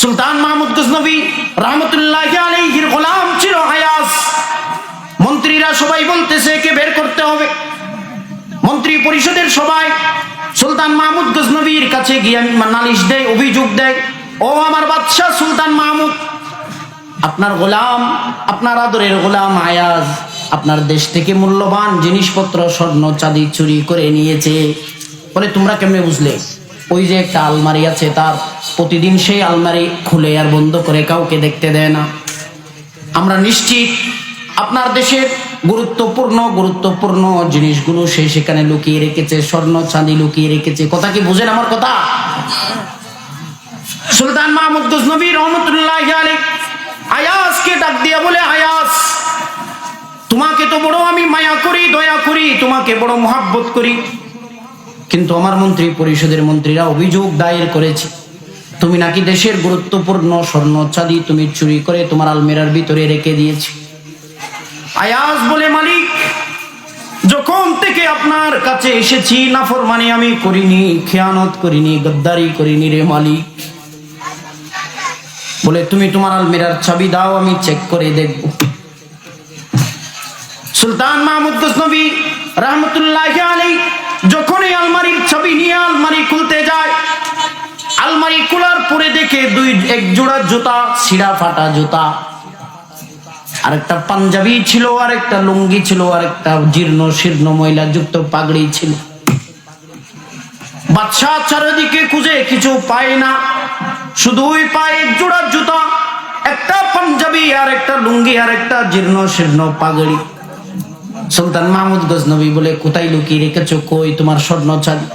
সুলতান মাহমুদ গজনবী রহমতুল্লাহ আলাইহির গোলাম ছিল আয়াস মন্ত্রীরা সবাই বলতেছে কে বের করতে হবে। মন্ত্রী পরিষদের সবাই সুলতান মাহমুদ গজনবীর কাছে গিয়ে নালিশ দেয় অভিযোগ দেয় ও আমার বাদশাহ সুলতান মাহমুদ, আপনার গোলাম, আপনার আদরের গোলাম আয়াজ আপনার দেশ থেকে মূল্যবান জিনিসপত্র, স্বর্ণ, চাঁদি চুরি করে নিয়েছে। বলে, তোমরা কেমনে বুঝলে? ওই যে একটা আলমারি আছে, তার প্রতিদিন সেই আলমারি খুলে আর বন্ধ করে কাউকে দেখতে দেয় না। আমরা নিশ্চিত আপনার দেশের গুরুত্বপূর্ণ গুরুত্বপূর্ণ জিনিসগুলো সে সেখানে লুকিয়ে রেখেছে, স্বর্ণ চাঁদি লুকিয়ে রেখেছে। কথা কি বুঝেন আমার কথা? সুলতান মাহমুদ গজনবী রহমতুল্লাহ আয়াসকে ডাক দিয়া বলে, আয়াস, তোমাকে তো বড় আমি মায়া করি, দয়া করি, তোমাকে বড় মহাব্বত করি। কিন্তু আমার মন্ত্রী, পরিষদের মন্ত্রীরা অভিযোগ দায়ের করেছে। তুমি নাকি দেশের গুরুত্বপূর্ণ স্বর্ণ চাঁদি তুমি চুরি করে তোমার আলমেরার ভিতরে রেখে দিয়েছি। আয়াস বলে, মালিক, যখন থেকে আপনার কাছে এসেছি, নাফরমানি আমি করিনি, খেয়ানত করিনি, গদ্দারি করিনি রে মালিক। বলে, তুমি তোমার আলমিরার চাবি দাও, আমি চেক করে দেখব। সুলতান মাহমুদ গজনবী রহমতুল্লাহ আলী যখন পরে দেখে দুই, এক জোড়া জুতা, ছিঁড়া ফাটা জুতা। আরেকটা পাঞ্জাবি ছিল আর একটা লুঙ্গি ছিল আর একটা জীর্ণ শীর্ণ মহিলা যুক্ত পাগড়ি ছিল। বাদশাহ চারিদিকে খুঁজে কিছু পায় না। শুধুই পায় এক জোড়া জুতা, একটা পাঞ্জাবি আর একটা লুঙ্গি আর একটা জীর্ণ শীর্ণ পাগড়ি। সুলতান মাহমুদ গজনবী বলে, কোথায় লুকিয়ে রেখেছো? কই তোমার স্বর্ণ চাঁদি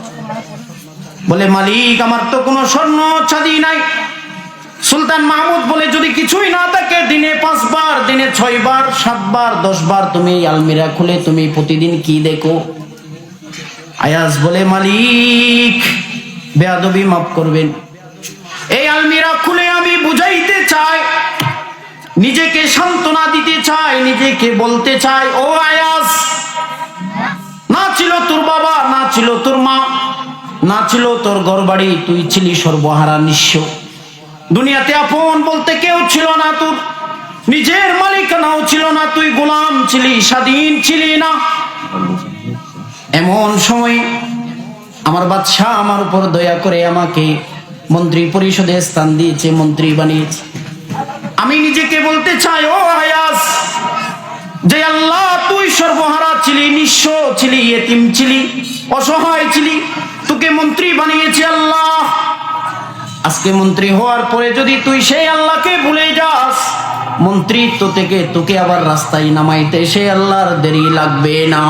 বলে, মালিক, আমার তো কোনো স্বর্ণ চাঁদি নাই। সুলতান মাহমুদ বলে, যদি কিছুই না থাকে, দিনে পাঁচবার, দিনে ছয়বার, সাতবার, দশবার তুমি আলমিরা খুলে তুমি প্রতিদিন কি দেখো? আয়াস বলে, মালিক, বেয়াদবি মাফ করবেন। এই আলমিরা খুলে আমি বুঝাইতে চাই, নিজেকে সান্ত্বনা দিতে চাই, নিজেকে বলতে চাই, ও আয়াস না ছিল তোর বাবা, না ছিল তোর না ছিল তোর ঘর বাড়ি তুই ছিলি সর্বহারা নিঃস্ব। দুনিয়াতে আপন বলতে কেউ ছিল না তোর। নিজের মালিকানাও ছিল না, তুই গোলাম ছিলি, স্বাধীন ছিলি না। এমন সময় আমার বাদশাহ আমার উপর দয়া করে আমাকে মন্ত্রী পরিষদে স্থান দিয়েছে, মন্ত্রী বানিয়েছে। আমি নিজেকে বলতে চাই, ও আয়াস, যে আল্লাহ তুই সর্বহারা ছিলি, নিঃস্ব ছিলি, এতিম ছিলি, অসহায় ছিলি। তোকে মন্ত্রী বানিয়েছে আল্লাহ। আজকে মন্ত্রী হওয়ার পরে যদি তুই সেই আল্লাহকে ভুলে যাস মন্ত্রিত্ব থেকে তোকে আবার রাস্তায় নামাইতে সে আল্লাহর দেরি লাগবে না।